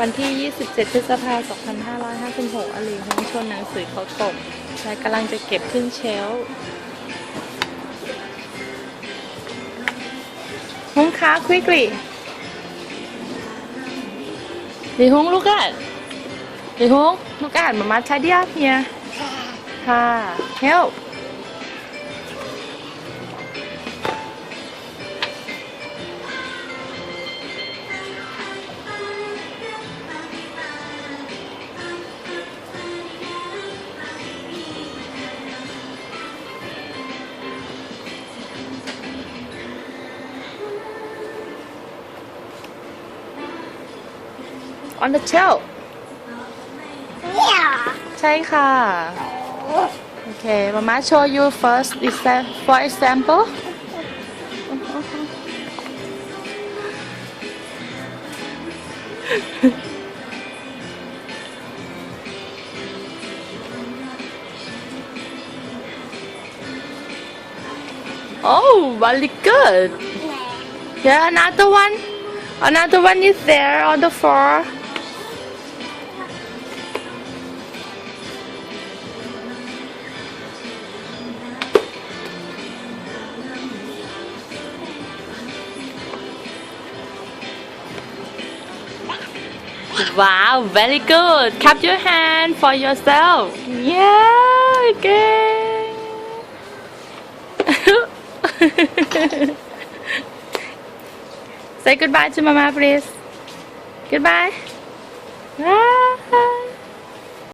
วันที่ 27 พฤษภาคม 2556อลีฮงชนหนังสือเขาตกชายกำลังจะเก็บขึ้นเชลฮงค้าควิกลี่ดีฮงลูกอะหลีฮงลูกอ่านมามาชาเดียวเฮียค่ะ help on the shelf Yeah. ใช่ค่ะ โอเค มาม่า show you first exa- for example oh very good yeah another one another one is there on the floor Wow, very good. Clap your hand for yourself. Yeah, okay. Say goodbye to Mama, please. Goodbye. Ah.